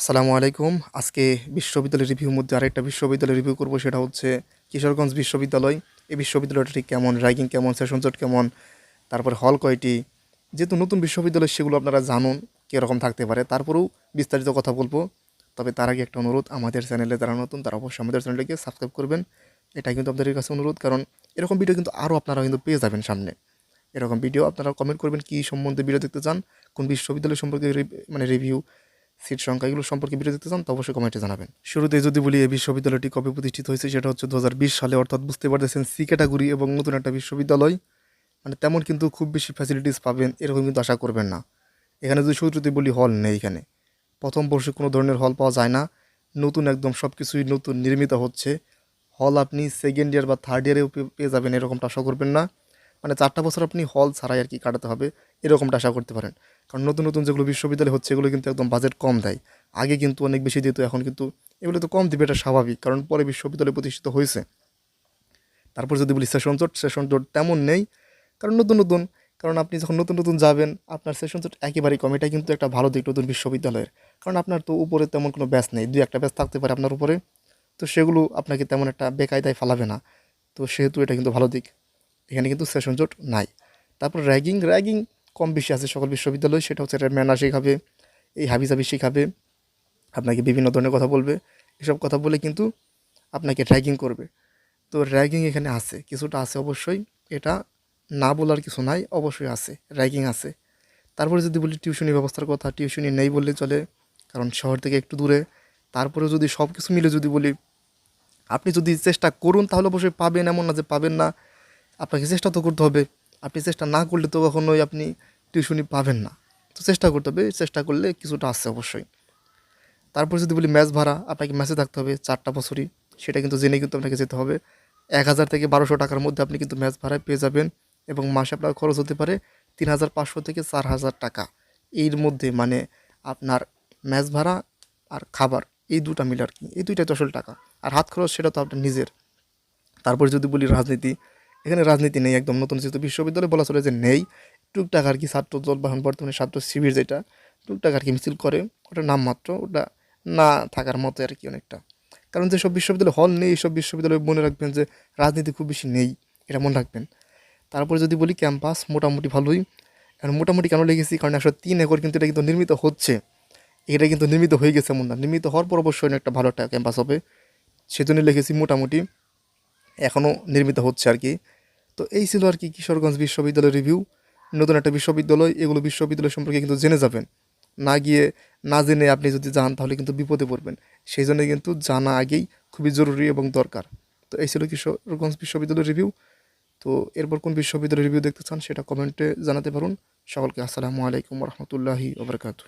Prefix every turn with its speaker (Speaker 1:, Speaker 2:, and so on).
Speaker 1: আসসালামু আলাইকুম। আজকে বিশ্ববিদ্যালয়ের রিভিউর মধ্যে আরেকটা বিশ্ববিদ্যালয় রিভিউ করব, সেটা হচ্ছে কিশোরগঞ্জ বিশ্ববিদ্যালয়। এই বিশ্ববিদ্যালয়টা ঠিক কেমন র্যাগিং কেমন সেশন জট কেমন, তারপর হল কয়টি? যেহেতু নতুন বিশ্ববিদ্যালয়, সেগুলো আপনারা জানুন, কীরকম থাকতে পারে। তারপরেও বিস্তারিত কথা বলব। তবে তার আগে একটা অনুরোধ, আমাদের চ্যানেলে যারা নতুন, তারা অবশ্যই আমাদের চ্যানেলটিকে সাবস্ক্রাইব করবেন। এটা কিন্তু আপনাদের কাছে অনুরোধ, কারণ এরকম ভিডিও কিন্তু আরও আপনারা কিন্তু পেয়ে যাবেন সামনে। এরকম ভিডিও আপনারা কমেন্ট করবেন, কী সম্বন্ধে ভিডিও দেখতে চান, কোন বিশ্ববিদ্যালয় সম্পর্কে মানে রিভিউ সিট সংখ্যা এগুলো সম্পর্কে ভিডিও দেখতে চান, তো অবশ্যই কমেন্টে জানাবেন। শুরুতে যদি বলি এই বিশ্ববিদ্যালয়টি কবে প্রতিষ্ঠিত হয়েছে সেটা হচ্ছে দু হাজার বিশ সালে, অর্থাৎ বুঝতে পারতেছেন সি ক্যাটাগরি এবং নতুন একটা বিশ্ববিদ্যালয়। মানে তেমন কিন্তু খুব বেশি ফ্যাসিলিটিস পাবেন, এরকম কিন্তু আশা করবেন না। এখানে যদি শুরুতে বলি হল নেই এখানে। প্রথম বর্ষে কোনো ধরনের হল পাওয়া যায় না। নতুন একদম সব কিছুই নতুন নির্মিত হচ্ছে। হল আপনি সেকেন্ড ইয়ার বা থার্ড ইয়ারেও পেয়ে যাবেন, এরকমটা আশা করবেন না। মানে চারটা বছর আপনি হল ছাড়াই আর কি কাটাতে হবে, এরকমটা আশা করতে পারেন। কারণ নতুন নতুন যেগুলো বিশ্ববিদ্যালয় হচ্ছে, এগুলো কিন্তু একদম বাজেট কম দেয়। আগে কিন্তু অনেক বেশি দিত, এখন কিন্তু এগুলো তো কম দিবে, এটা স্বাভাবিক। কারণ পরে বিশ্ববিদ্যালয় প্রতিষ্ঠিত হয়েছে। তারপর যদি বলি সেশন জোট সেশন জোট তেমন নেই। কারণ নতুন নতুন, কারণ আপনি যখন নতুন নতুন যাবেন, আপনার সেশন জোট একেবারেই কম। এটা কিন্তু একটা ভালো দিক নতুন বিশ্ববিদ্যালয়ের। কারণ আপনার তো উপরে তেমন কোনো ব্যাস নেই, দুই একটা ব্যাচ থাকতে পারে আপনার উপরে। তো সেগুলো আপনাকে তেমন একটা বেকায়দায় ফালাবে না। তো সেহেতু এটা কিন্তু ভালো দিক। এখানে কিন্তু সেশন জোট নাই। তারপর র্যাগিং র্যাগিং কম বেশি আছে সকল বিশ্ববিদ্যালয়, সেটা হচ্ছে ম্যানার শেখাবে, এই হাবিজাবি শেখাবে, আপনাকে বিভিন্ন ধরনের কথা বলবে। এসব কথা বলে কিন্তু আপনাকে র্যাগিং করবে। তো র্যাগিং এখানে আছে, কিছুটা আছে অবশ্যই। এটা না বলার কিছু নাই, অবশ্যই আছে র্যাগিং আছে। তারপরে যদি বলি টিউশনি ব্যবস্থার কথা টিউশনি নেই বললে চলে, কারণ শহর থেকে একটু দূরে। তারপরে যদি সব কিছু মিলে যদি বলি, আপনি যদি চেষ্টা করুন তাহলে অবশ্যই পাবেন, এমন না যে পাবেন না। আপনাকে চেষ্টা তো করতে হবে। আপনি চেষ্টা না করলে তো কখনোই আপনি টিউশনি পাবেন না। তো চেষ্টা করতে হবে, চেষ্টা করলে কিছুটা আসছে অবশ্যই। তারপর যদি বলি ম্যাচ ভাড়া, আপনাকে ম্যাচে থাকতে হবে চারটা বছরই। সেটা কিন্তু জেনে কিন্তু আপনাকে যেতে হবে। এক হাজার থেকে বারোশো টাকার মধ্যে আপনি কিন্তু ম্যাচ ভাড়ায় পেয়ে যাবেন এবং মাসে আপনার খরচ হতে পারে তিন হাজার পাঁচশো থেকে চার হাজার টাকা। এর মধ্যে মানে আপনার ম্যাচ ভাড়া আর খাবার, এই দুটা মিলে আর কি। এই দুইটাই তো আসল টাকা। আর হাত খরচ সেটা তো আপনার নিজের। তারপর যদি বলি রাজনীতি এখানে রাজনীতি নেই একদম। নতুন যেহেতু বিশ্ববিদ্যালয় বলা চলে যে নেই, টুকটাক আর কি ছাত্র দল বাহন বর্তমানে ছাত্র শিবির যেটা, টুকটাক আর কি মিছিল করে ওটা নামমাত্র ওটা না থাকার মতো আর কি অনেকটা। কারণ যেসব বিশ্ববিদ্যালয় হল নেই এইসব বিশ্ববিদ্যালয়ে মনে রাখবেন যে রাজনীতি খুব বেশি নেই, এটা মনে রাখবেন। তারপরে যদি বলি ক্যাম্পাস, মোটামুটি ভালোই। এখন মোটামুটি কেন লেগেছি? কারণ একশো তিন একর কিন্তু এটা কিন্তু নির্মিত হচ্ছে। এটা কিন্তু নির্মিত হয়ে গেছে এমন না। নির্মিত হওয়ার পর অবশ্যই একটা ভালো একটা ক্যাম্পাস হবে। সেজন্য লিখেছি মোটামুটি। এখনও নির্মিত হচ্ছে আর কি। তো এই ছিল আর কি কিশোরগঞ্জ বিশ্ববিদ্যালয় রিভিউ নতুন একটা বিশ্ববিদ্যালয়, এগুলো বিশ্ববিদ্যালয় সম্পর্কে কিন্তু জেনে যাবেন। না গিয়ে, না জেনে আপনি যদি যান, তাহলে কিন্তু বিপদে পড়বেন। সেই জন্য কিন্তু জানা আগেই খুবই জরুরি এবং দরকার। তো এই ছিল কিশোরগঞ্জ বিশ্ববিদ্যালয় রিভিউ তো এরপর কোন বিশ্ববিদ্যালয় রিভিউ দেখতে চান, সেটা কমেন্টে জানাতে পারুন। সকলকে আসসালামু আলাইকুম রহমতুল্লাহি ওবরকাতু